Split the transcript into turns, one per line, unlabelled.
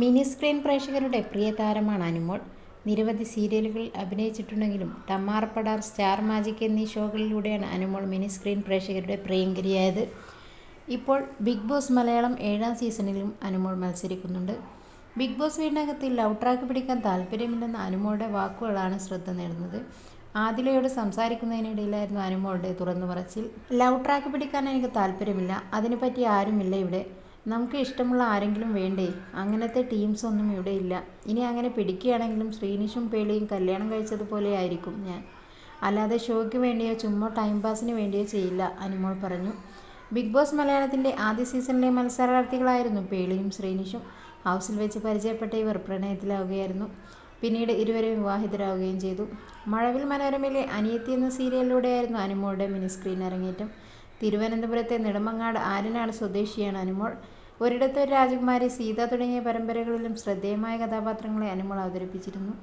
Mini screen പ്രേക്ഷകരുടെ പ്രിയ താരമാണ് അനുമോൾ. നിരവധി സീരിയലുകളിൽ അഭിനയിച്ചിട്ടുണ്ടെങ്കിലും ടമ്മാറപ്പടാർ സ്റ്റാർ മാജിക് എന്നീ ഷോകളിലൂടെയാണ് അനുമോൾ മിനി സ്ക്രീൻ പ്രേക്ഷകരുടെ പ്രിയങ്കരിയായത്. ഇപ്പോൾ ബിഗ് ബോസ് മലയാളം ഏഴാം സീസണിലും അനുമോൾ മത്സരിക്കുന്നുണ്ട്. ബിഗ് ബോസ് വീടിനകത്ത് ലവ് ട്രാക്ക് പിടിക്കാൻ താല്പര്യമില്ലെന്ന അനുമോളുടെ വാക്കുകളാണ് ശ്രദ്ധ നേടുന്നത്. ആദിലയോട് സംസാരിക്കുന്നതിനിടയിലായിരുന്നു അനുമോളുടെ തുറന്നു പറച്ചിൽ. ലവ് ട്രാക്ക് പിടിക്കാൻ എനിക്ക് താല്പര്യമില്ല. അതിനെപ്പറ്റി ആരുമില്ല ഇവിടെ. നമുക്ക് ഇഷ്ടമുള്ള ആരെങ്കിലും വേണ്ടേ? അങ്ങനത്തെ ടീംസ് ഒന്നും ഇവിടെ ഇല്ല. ഇനി അങ്ങനെ പിടിക്കുകയാണെങ്കിലും ശ്രീനിഷും പേളിയും കല്യാണം കഴിച്ചതുപോലെ ആയിരിക്കും ഞാൻ. അല്ലാതെ ഷോയ്ക്ക് വേണ്ടിയോ ചുമ്മാ ടൈം പാസിന് വേണ്ടിയോ ചെയ്യില്ല അനുമോൾ പറഞ്ഞു. ബിഗ് ബോസ് മലയാളത്തിന്റെ ആദ്യ സീസണിലെ മത്സരാർത്ഥികളായിരുന്നു പേളിയും ശ്രീനിഷും. ഹൗസിൽ വെച്ച് പരിചയപ്പെട്ട ഇവർ പ്രണയത്തിലാവുകയായിരുന്നു. പിന്നീട് ഇരുവരും വിവാഹിതരാവുകയും ചെയ്തു. മഴവിൽ മനോരമയിലെ അനിയത്തി എന്ന സീരിയലിലൂടെയായിരുന്നു അനുമോളുടെ മിനി സ്ക്രീൻ അരങ്ങേറ്റം. തിരുവനന്തപുരത്തെ നെടുമങ്ങാട് ആര്യനാട് സ്വദേശിയാണ് അനുമോൾ. ഒരിടത്തൊരു രാജകുമാരി സീത തുടങ്ങിയ പരമ്പരകളിലും ശ്രദ്ധേയമായ കഥാപാത്രങ്ങളെ അനുമോൾ അവതരിപ്പിച്ചിരുന്നു.